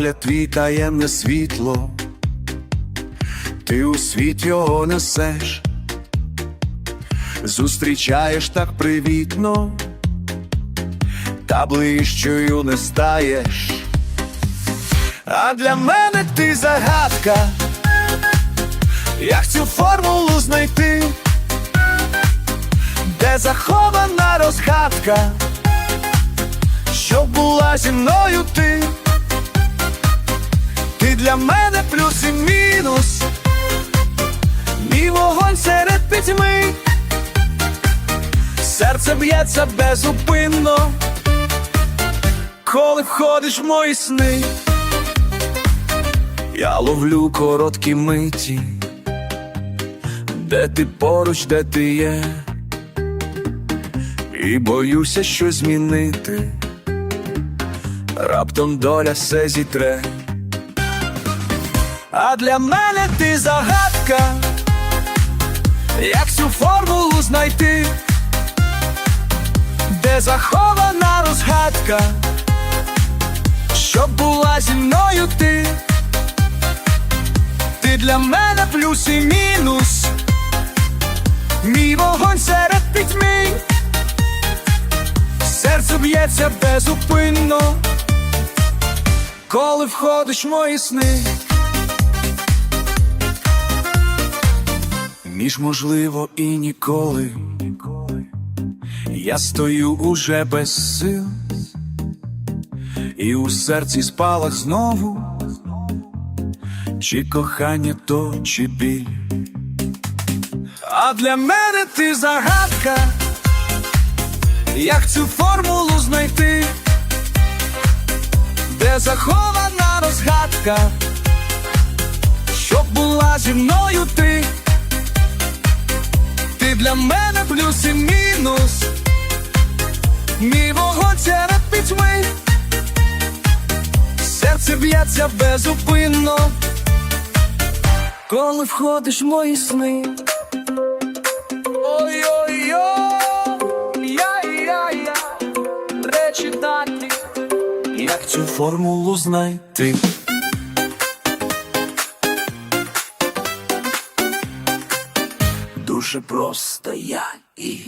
погляд твій таємне світло, ти у світ його несеш, зустрічаєш так привітно, та ближчою не стаєш. А для мене ти загадка, як цю формулу знайти, де захована розгадка, щоб була зі мною ти, для мене плюс і мінус, мій вогонь серед пітьми, серце б'ється безупинно, коли входиш в мої сни. Я ловлю короткі миті, де ти поруч, де ти є, і боюся щось змінити, раптом доля все зітре. А для мене ти загадка, як цю формулу знайти, де захована розгадка, щоб була зі мною ти. Ти для мене плюс і мінус, мій вогонь серед пітьми, серце б'ється безупинно, коли входиш в мої сни. Між можливо і ніколи, я стою уже без сил, і у серці спалах знову. Чи кохання то, чи біль. А для мене ти загадка, як цю формулу знайти, де захована розгадка, щоб була зі мною ти для мене плюс і мінус, мій вогонь серед пітьми, серце б'ється безупинно. Коли входиш в мої сни. Ой-ой-ой, речі дати, як цю формулу знайти. Дуже просто. Я і